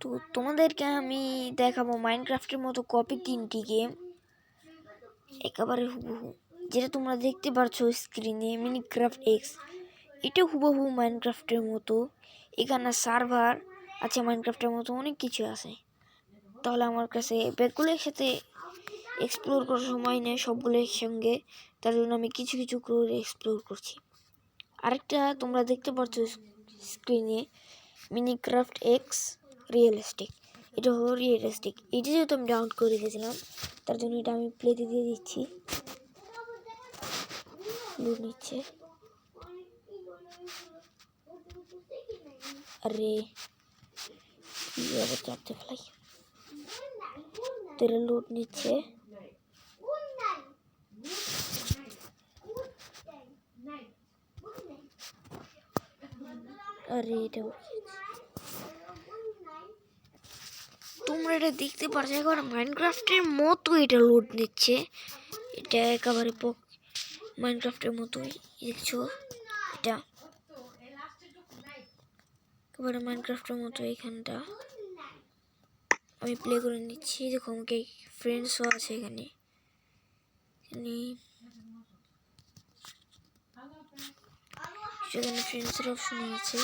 তো তোমাদেরকে আমি দেখাবো মাইনক্রাফটের মতো কপি তিনটি গেম একেবারে হুবহু। যেটা তোমরা দেখতে পারছ স্ক্রিনে মিনিক্রাফট এক্স এটা হুবহু মাইনক্রাফটের মতো। এখানে সার্ভার আছে মাইনক্রাফটের মতো, অনেক কিছু আছে। তাহলে আমার কাছে ব্যাগগুলো একসাথে এক্সপ্লোর করার সময় নেই সবগুলো একসঙ্গে তার জন্য আমি কিছু কিছু করে এক্সপ্লোর করছি। আরেকটা তোমরা দেখতে পাচ্ছ স্ক্রিনে মিনিক্রাফট এক্স রিয়েলিস্টিক এটা হলো রিয়েলিস্টিক এটা যেহেতু আমি ডাউনলোড করে রেখেছিলাম তার জন্য এটা আমি প্লেতে দিয়ে দিচ্ছি। নিচ্ছে। আরে কীভাবে চাপতে ফেলাই তেরা লুট নিচ্ছে। আরে, এটা তোমরা এটা দেখতে পারছ একেবারে মাইনক্রাফটের মতো এটা লোড নিচ্ছে। এটা একেবারে মাইনক্রাফটের মতোই, দেখছ? এটা একেবারে মাইনক্রাফটের মতো এখানটা। আমি প্লে করে নিচ্ছি, দেখো আমাকে ফ্রেন্ডসও আছে এখানে। এখানে ফ্রেন্ডসের অপশন আছে।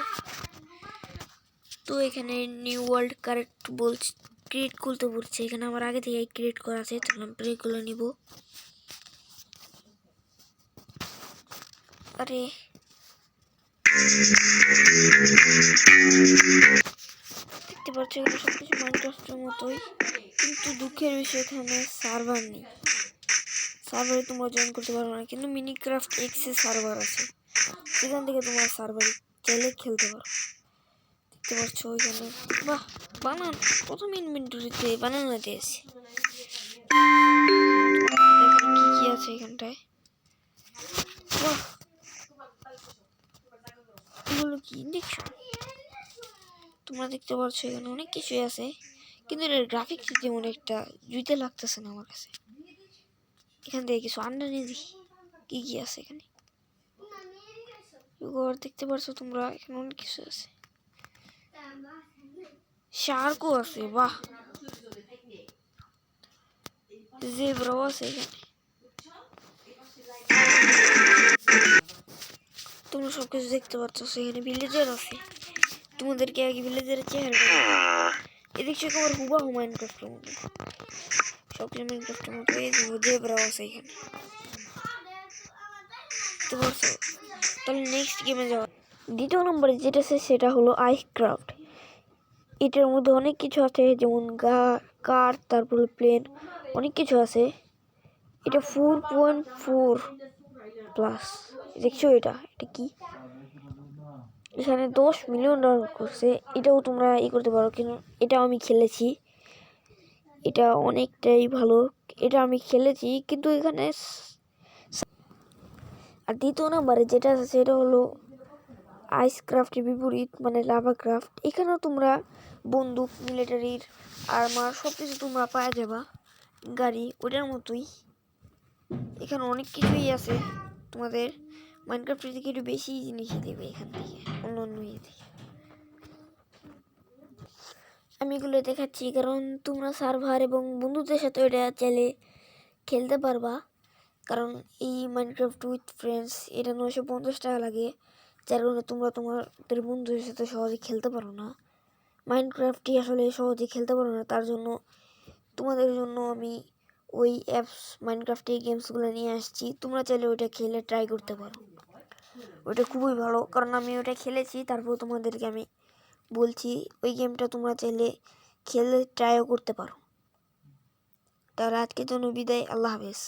তো এখানে নিউ ওয়ার্ল্ড কারেক্ট বলছে ক্রিয়েট করতে বলছে। এখানে আমার আগে থেকে ক্রিয়েট করা আছে তাহলে আমি করে নিব। আরে। দেখতে পাচ্ছ এখানে সব কিছু মাইনক্রাফটের মতোই, কিন্তু দুঃখের বিষয় এখানে সার্ভার নেই। সার্ভারে তোমরা জয়েন করতে পারবে না, কিন্তু মিনিক্রাফট এক্সে সার্ভার আছে। সেখান থেকে তোমার সার্ভারে চাইলে খেলতে পারো। দেখতে পাচ্ছ ওইখানে বাহ বানান প্রথম ইনভেন্টরিতে বানানো দিয়েছে কি কি আছে এখানটায় বাহ এগুলো কি দেখছ তোমরা দেখতে পাচ্ছ এখানে অনেক কিছুই আছে কিন্তু এর গ্রাফিক্স যেমন একটা জুইতে লাগতেছে না আমার কাছে এখান থেকে কিছু আন্ডা নিয়ে দেখি কি কি আছে এখানে ঘর দেখতে পারছ তোমরা এখানে অনেক কিছু আছে শার্কও আছে বাহ জেব্রাও আছে এখানে তোমরা সব কিছু দেখতে পাচ্ছ সেখানে ভিলেজার আছে তোমাদেরকে আগে ভিলেজারের চেহারা এদিকে তোমার হুবা হুমায়ুন ক্রাফটের মতো সব কিছু মাইনক্রাফটের মতো এই জেব্রাও আছে এখানে দেখতে পারছ তাহলে নেক্সট গেমে যাওয়া দ্বিতীয় নম্বরে যেটা আছে সেটা হলো আইস ক্রাফট এটার মধ্যে অনেক কিছু আছে, যেমন গা, কার, তারপরে প্লেন, অনেক কিছু আছে। এটা ফোর পয়েন্ট ফোর প্লাস দেখছ এটা? এটা কি? এখানে দশ মিলিয়ন ডাউনলোড করছে। এটাও তোমরা ই করতে পারো, কিন্তু এটা আমি খেলেছি। এটা অনেকটাই ভালো। এটা আমি খেলেছি, কিন্তু এখানে আর দ্বিতীয় নাম্বারে যেটা আছে সেটা হলো আইস ক্রাফটের বিপরীত মানে লাভা ক্রাফট, এখানেও তোমরা বন্দুক, মিলিটারির, আর্মার সব কিছু তোমরা পাওয়া যাবা। গাড়ি, ওটার মতোই। এখানে অনেক কিছুই আছে। তোমাদের মাইনক্রাফটের থেকে একটু বেশি জিনিসই দেবে এখান থেকে অন্য অন্য ইয়ে থেকে। আমি এগুলো দেখাচ্ছি কারণ তোমরা সার্ভার এবং বন্ধুদের সাথে এটা চাইলে খেলতে পারবা। কারণ এই মাইনক্রাফট উইথ ফ্রেন্ডস এটা নশো পঞ্চাশ টাকা লাগে। যার কারণে তোমরা তোমাদের বন্ধুদের সাথে সহজে খেলতে পারো না। মাইনক্রাফটটি আসলে সহজে খেলতে পারো না, তার জন্য তোমাদের জন্য আমি ওই অ্যাপস মাইনক্রাফটে গেমসগুলো নিয়ে আসছি। তোমরা চাইলে ওইটা খেলে ট্রাই করতে পারো। ওইটা খুবই ভালো, কারণ আমি ওটা খেলেছি, তারপর তোমাদেরকে আমি বলছি, ওই গেমটা তোমরা চাইলে খেলে ট্রাইও করতে পারো। তাহলে আজকের জন্য বিদায়, আল্লাহ হাফেজ।